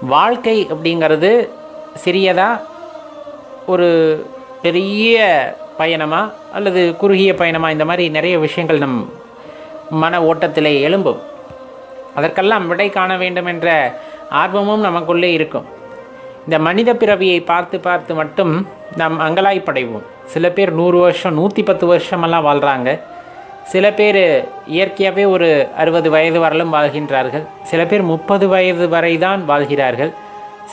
வாழ்க்கை அப்படிங்கிறது சிறியதாக ஒரு பெரிய பயணமாக அல்லது குறுகிய பயணமாக இந்த மாதிரி நிறைய விஷயங்கள் நம் மன ஓட்டத்திலே எழும்பும். அதற்கெல்லாம் விடை காண வேண்டும் என்ற ஆர்வமும் நமக்குள்ளே இருக்கும். இந்த மனித பிறவியை பார்த்து பார்த்து மட்டும் நாம் அங்கலாய்ப்படைவோம். சில பேர் நூறு வருஷம் நூற்றி பத்து வருஷமெல்லாம் வாழ்கிறாங்க சில பேர் இயற்கையாகவே ஒரு அறுபது வயது வரலும் வாழ்கின்றார்கள். சில பேர் முப்பது வயது வரை தான் வாழ்கிறார்கள்.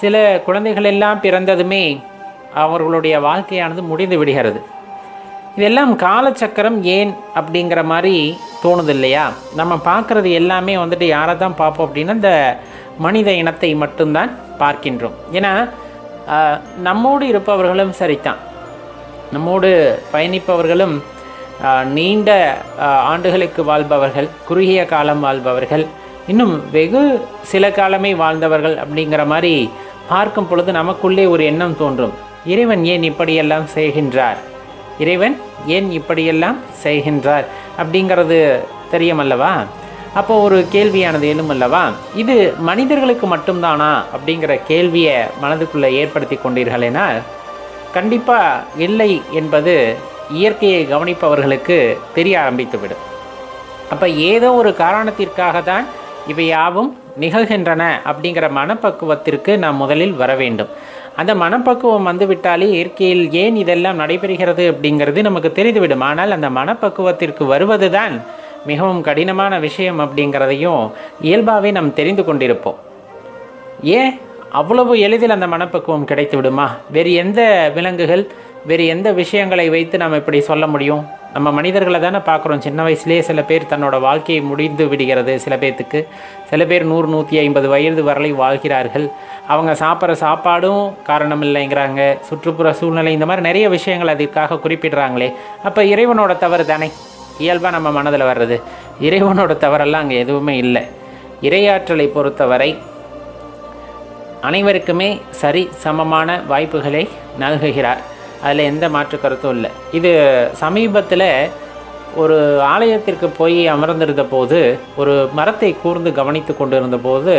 சில குழந்தைகள் எல்லாம் பிறந்ததுமே அவர்களுடைய வாழ்க்கையானது முடிந்து விடுகிறது. இதெல்லாம் காலச்சக்கரம் ஏன் அப்படிங்கிற மாதிரி தோணுது இல்லையா நம்ம பார்க்குறது எல்லாமே வந்துட்டு யாரை தான் பார்ப்போம் அப்படின்னா இந்த மனித இனத்தை மட்டும்தான் பார்க்கின்றோம். ஏன்னா நம்மோடு இருப்பவர்களும் சரிதான். நம்மோடு பயணிப்பவர்களும் நீண்ட ஆண்டுகளுக்கு வாழ்பவர்கள் குறுகிய காலம் வாழ்பவர்கள் இன்னும் வெகு சில காலமே வாழ்ந்தவர்கள் அப்படிங்கிற மாதிரி பார்க்கும் பொழுது நமக்குள்ளே ஒரு எண்ணம் தோன்றும். இறைவன் ஏன் இப்படியெல்லாம் செய்கின்றார்? இறைவன் ஏன் இப்படியெல்லாம் செய்கின்றார்? அப்படிங்கிறது தெரியும் அல்லவா அப்போ ஒரு கேள்வியானது எழும் அல்லவா இது மனிதர்களுக்கு மட்டும்தானா? அப்படிங்கிற கேள்வியை மனதுக்குள்ளே ஏற்படுத்தி கொண்டீர்களேனால் கண்டிப்பாக இல்லை என்பது இயற்கையை கவனிப்பவர்களுக்கு தெரிய ஆரம்பித்துவிடும். அப்போ ஏதோ ஒரு காரணத்திற்காக தான் இவை யாவும் நிகழ்கின்றன அப்படிங்கிற மனப்பக்குவத்திற்கு நாம் முதலில் வர வேண்டும். அந்த மனப்பக்குவம் வந்துவிட்டாலே இயற்கையில் ஏன் இதெல்லாம் நடைபெறுகிறது அப்படிங்கிறது நமக்கு தெரிந்துவிடும். ஆனால் அந்த மனப்பக்குவத்திற்கு வருவது தான் மிகவும் கடினமான விஷயம் அப்படிங்கிறதையும் இயல்பாகவே நாம் தெரிந்து கொண்டிருப்போம். ஏன் அவ்வளவு எளிதில் அந்த மனப்பக்குவம் கிடைத்து விடுமா வேறு எந்த விலங்குகள் வேறு எந்த விஷயங்களை வைத்து நாம் இப்படி சொல்ல முடியும்? நம்ம மனிதர்களை தானே பார்க்குறோம். சின்ன வயசுலேயே சில பேர் தன்னோட வாழ்க்கையை முடிந்து விடுகிறது சில பேர்த்துக்கு. சில பேர் நூறு நூற்றி ஐம்பது வயது வரலை வாழ்கிறார்கள். அவங்க சாப்பிட்ற சாப்பாடும் காரணம் இல்லைங்கிறாங்க சுற்றுப்புற சூழ்நிலை இந்த மாதிரி நிறைய விஷயங்கள் அதற்காக குறிப்பிடுறாங்களே. அப்போ இறைவனோட தவறு தானே? இயல்பாக நம்ம மனதில் வர்றது. இறைவனோட தவறெல்லாம் அங்கே எதுவுமே இல்லை. இறையாற்றலை பொறுத்தவரை அனைவருக்குமே சரி சமமான வாய்ப்புகளை நல்குகிறார். அதில் எந்த மாற்று கருத்தும் இல்லை. இது சமீபத்தில் ஒரு ஆலயத்திற்கு போய் அமர்ந்திருந்த போது ஒரு மரத்தை கூர்ந்து கவனித்து கொண்டிருந்த போது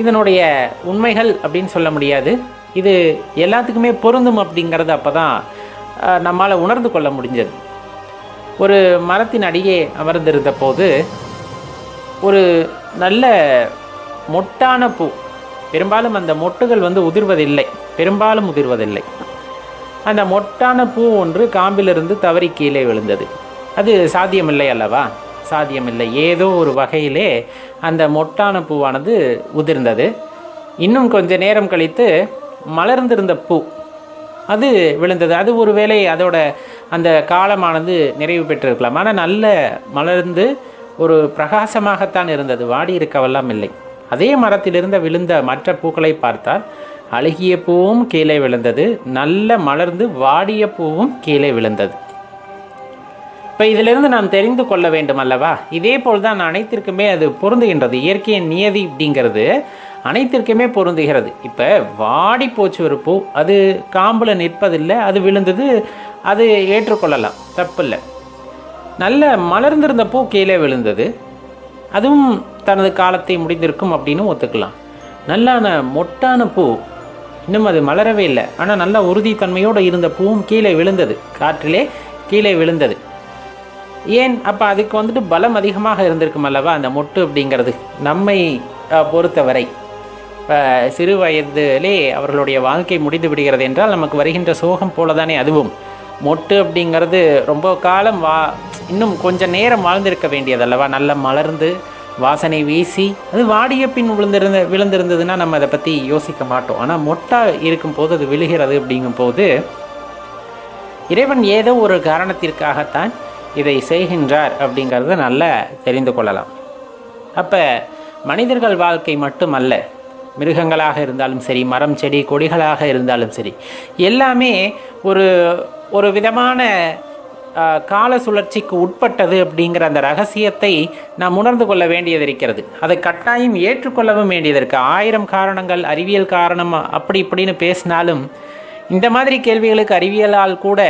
இதனுடைய உண்மைகள் அப்படின்னு சொல்ல முடியாது. இது எல்லாத்துக்குமே பொருந்தும் அப்படிங்கிறது அப்போ தான் நம்மால் உணர்ந்து கொள்ள முடிஞ்சது. ஒரு மரத்தின் அடியே அமர்ந்திருந்த போது ஒரு நல்ல மொட்டான பூ பெரும்பாலும் அந்த மொட்டுகள் வந்து உதிர்வதில்லை. பெரும்பாலும் உதிர்வதில்லை. அந்த மொட்டான பூ ஒன்று காம்பிலிருந்து தவறி கீழே விழுந்தது. அது சாத்தியமில்லை அல்லவா? சாத்தியமில்லை. ஏதோ ஒரு வகையிலே அந்த மொட்டான பூவானது உதிர்ந்தது. இன்னும் கொஞ்ச நேரம் கழித்து மலர்ந்திருந்த பூ. அது விழுந்தது. அது ஒருவேளை அதோட அந்த காலமானது நிறைவு பெற்றிருக்கலாம். ஆனால் நல்ல மலர்ந்து ஒரு பிரகாசமாகத்தான் இருந்தது. வாடி இருக்கவெல்லாம் இல்லை அதே மரத்திலிருந்து விழுந்த மற்ற பூக்களை பார்த்தால் அழுகிய பூவும் கீழே விழுந்தது. நல்ல மலர்ந்து வாடிய பூவும் கீழே விழுந்தது. இப்போ இதிலிருந்து நாம் தெரிந்து கொள்ள வேண்டும் அல்லவா இதே போல் தான் அனைத்திற்குமே அது பொருந்துகின்றது. இயற்கையின் நியதி அப்படிங்கிறது அனைத்திற்குமே பொருந்துகிறது. இப்போ வாடி போச்சு ஒரு பூ அது காம்பில் நிற்பதில்லை அது விழுந்தது அது ஏற்றுக்கொள்ளலாம். தப்பில்லை. நல்ல மலர்ந்திருந்த பூ கீழே விழுந்தது. அதுவும் தனது காலத்தை முடிந்திருக்கும் அப்படின்னு ஒத்துக்கலாம். நல்லான மொட்டான பூ இன்னும் அது மலரவே இல்லை. ஆனால் நல்ல உறுதித்தன்மையோடு இருந்த பூவும் கீழே விழுந்தது. காற்றிலே கீழே விழுந்தது. ஏன்? அப்போ அதுக்கு வந்துட்டு பலம் அதிகமாக இருந்திருக்கும் அல்லவா அந்த மொட்டு அப்படிங்கிறது? நம்மை பொறுத்தவரை. இப்போ சிறு வயதிலே அவர்களுடைய வாழ்க்கை முடிந்து விடுகிறது என்றால் நமக்கு வருகின்ற சோகம் போல தானே அதுவும். மொட்டு அப்படிங்கிறது ரொம்ப காலம் வா இன்னும் கொஞ்சம் நேரம் வாழ்ந்திருக்க வேண்டியதல்லவா நல்ல மலர்ந்து வாசனை வீசி அது வாடிய பின் விழுந்திருந்த விழுந்திருந்ததுன்னா நம்ம அதை பற்றி யோசிக்க மாட்டோம். ஆனால் மொட்டா இருக்கும்போது அது விழுகிறது அப்படிங்கும்போது இறைவன் ஏதோ ஒரு காரணத்திற்காகத்தான் இதை செய்கின்றார் அப்படிங்கிறத நல்லா தெரிந்து கொள்ளலாம். அப்போ மனிதர்கள் வாழ்க்கை மட்டுமல்ல மிருகங்களாக இருந்தாலும் சரி மரம் செடி கொடிகளாக இருந்தாலும் சரி எல்லாமே ஒரு ஒரு விதமான கால சுழற்சிக்கு உட்பட்டது அப்படிங்கிற அந்த ரகசியத்தை நாம் உணர்ந்து கொள்ள வேண்டியது இருக்கிறது அதை கட்டாயம் ஏற்றுக்கொள்ளவும் வேண்டியது இருக்குது ஆயிரம் காரணங்கள் அறிவியல் காரணம் அப்படி இப்படின்னு பேசினாலும் இந்த மாதிரி கேள்விகளுக்கு அறிவியலால் கூட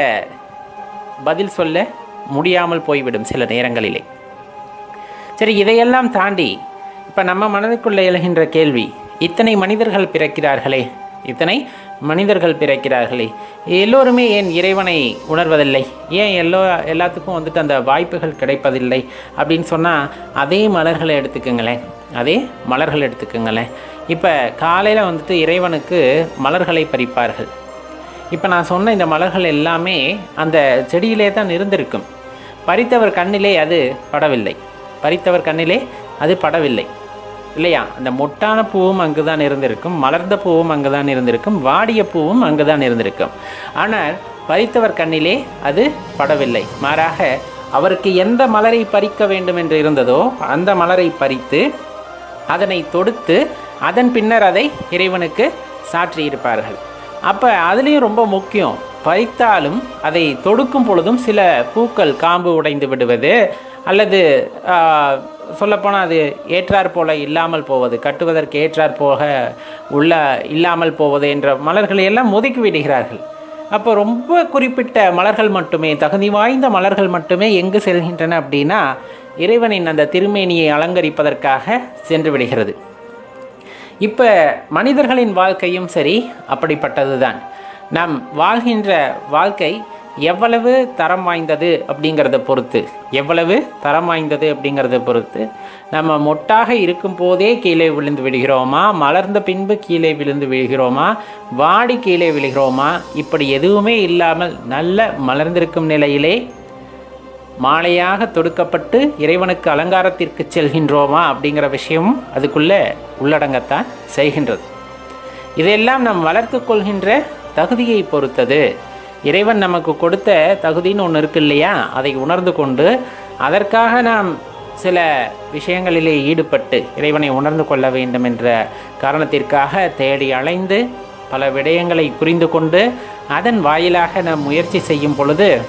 பதில் சொல்ல முடியாமல் போய்விடும் சில நேரங்களிலே. சரி இதையெல்லாம் தாண்டி இப்போ நம்ம மனதுக்குள்ளே எழுகின்ற கேள்வி இத்தனை மனிதர்கள் பிறக்கிறார்களே இத்தனை மனிதர்கள் பிறக்கிறார்களே. எல்லோருமே ஏன் இறைவனை உணர்வதில்லை? ஏன் எல்லோ எல்லாத்துக்கும் வந்துட்டு அந்த வாய்ப்புகள் கிடைப்பதில்லை? அப்படின்னு சொன்னால் அதே மலர்களை எடுத்துக்கோங்களேன். அதே மலர்கள் எடுத்துக்கோங்களேன். இப்போ காலையில் வந்துட்டு இறைவனுக்கு மலர்களை பறிப்பார்கள். இப்போ நான் சொன்ன இந்த மலர்கள் எல்லாமே அந்த செடியிலே தான் இருந்திருக்கும். பறித்தவர் கண்ணிலே அது படவில்லை. பறித்தவர் கண்ணிலே அது படவில்லை. இல்லையா? அந்த மொட்டான பூவும் அங்கு தான் இருந்திருக்கும் மலர்ந்த பூவும் அங்கு தான் இருந்திருக்கும் வாடிய பூவும் அங்கு தான் இருந்திருக்கும். ஆனால் பறித்தவர் கண்ணிலே அது படவில்லை. மாறாக அவருக்கு எந்த மலரை பறிக்க வேண்டும் என்று இருந்ததோ அந்த மலரை பறித்து அதனை தொடுத்து அதன் பின்னர் அதை இறைவனுக்கு சாற்றியிருப்பார்கள். அப்போ அதுலேயும் ரொம்ப முக்கியம் பறித்தாலும் அதை தொடுக்கும் பொழுதும் சில பூக்கள் காம்பு உடைந்து விடுவது அல்லது சொல்லப்போனால் அது ஏற்றாற் போல இல்லாமல் போவது கட்டுவதற்கு ஏற்றாற் போக உள்ள இல்லாமல் போவது என்ற மலர்களை எல்லாம் ஒதுக்கி விடுகிறார்கள். அப்போ ரொம்ப குறிப்பிட்ட மலர்கள் மட்டுமே தகுதி வாய்ந்த மலர்கள் மட்டுமே எங்கு செல்கின்றன அப்படின்னா இறைவனின் அந்த திருமேனியை அலங்கரிப்பதற்காக சென்று விடுகிறது. இப்போ மனிதர்களின் வாழ்க்கையும் சரி அப்படிப்பட்டது தான் நாம் வாழ்கின்ற வாழ்க்கை எவ்வளவு தரம் வாய்ந்தது அப்படிங்கிறத பொறுத்து எவ்வளவு தரம் வாய்ந்தது அப்படிங்கிறத பொறுத்து நம்ம மொட்டாக இருக்கும் போதே கீழே விழுந்து விடுகிறோமா மலர்ந்த பின்பு கீழே விழுந்து விழுகிறோமா வாடி கீழே விழுகிறோமா இப்படி எதுவுமே இல்லாமல் நல்ல மலர்ந்திருக்கும் நிலையிலே மாலையாக தொடுக்கப்பட்டு இறைவனுக்கு அலங்காரத்திற்கு செல்கின்றோமா அப்படிங்கிற விஷயமும் அதுக்குள்ளே உள்ளடங்கத்தான் செய்கின்றது. இதையெல்லாம் நாம் வளர்த்து கொள்கின்ற தகுதியை பொறுத்தது. இறைவன் நமக்கு கொடுத்த தகுதின்னு ஒன்று இருக்கு இல்லையா? அதை உணர்ந்து கொண்டு அதற்காக நாம் சில விஷயங்களிலே ஈடுபட்டு இறைவனை உணர்ந்து கொள்ள வேண்டும் என்ற காரணத்திற்காக தேடி அலைந்து பல விடயங்களை புரிந்து கொண்டு அதன் வாயிலாக நாம் முயற்சி செய்யும் பொழுது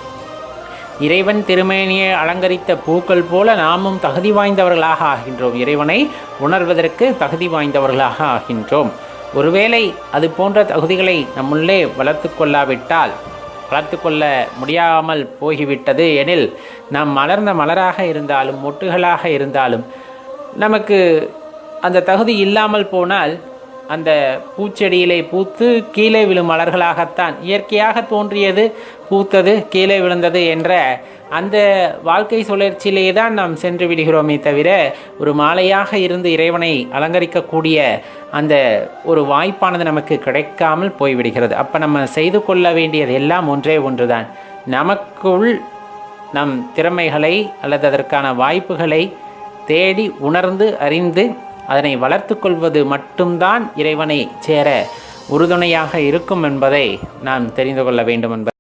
இறைவன் திருமேனியை அலங்கரித்த பூக்கள் போல நாமும் தகுதி வாய்ந்தவர்களாக ஆகின்றோம். இறைவனை உணர்வதற்கு தகுதி வாய்ந்தவர்களாக ஆகின்றோம். ஒருவேளை அது போன்ற தகுதிகளை நம்முள்ளே வளர்த்து கொள்ளாவிட்டால் வளர்த்து கொள்ள முடியாமல் போகிவிட்டது எனில் நாம் மலர்ந்த மலராக இருந்தாலும் மொட்டுகளாக இருந்தாலும் நமக்கு அந்த தகுதி இல்லாமல் போனால் அந்த பூச்செடியிலே பூத்து கீழே விழும் மலர்களாகத்தான் இயற்கையாக தோன்றியது பூத்தது கீழே விழுந்தது என்ற அந்த வாழ்க்கை சுழற்சியிலே தான் நாம் சென்று விடுகிறோமே தவிர ஒரு மாலையாக இருந்து இறைவனை அலங்கரிக்கக்கூடிய அந்த ஒரு வாய்ப்பானது நமக்கு கிடைக்காமல் போய்விடுகிறது. அப்போ நம்ம செய்து கொள்ள வேண்டியது எல்லாம் ஒன்றே ஒன்றுதான். நமக்குள் நம் திறமைகளை அல்லது அதற்கான வாய்ப்புகளை தேடி உணர்ந்து அறிந்து அதனை வளர்த்து கொள்வது மட்டும்தான் இறைவனை சேர உறுதுணையாக இருக்கும் என்பதை நாம் தெரிந்து கொள்ள வேண்டும் என்பது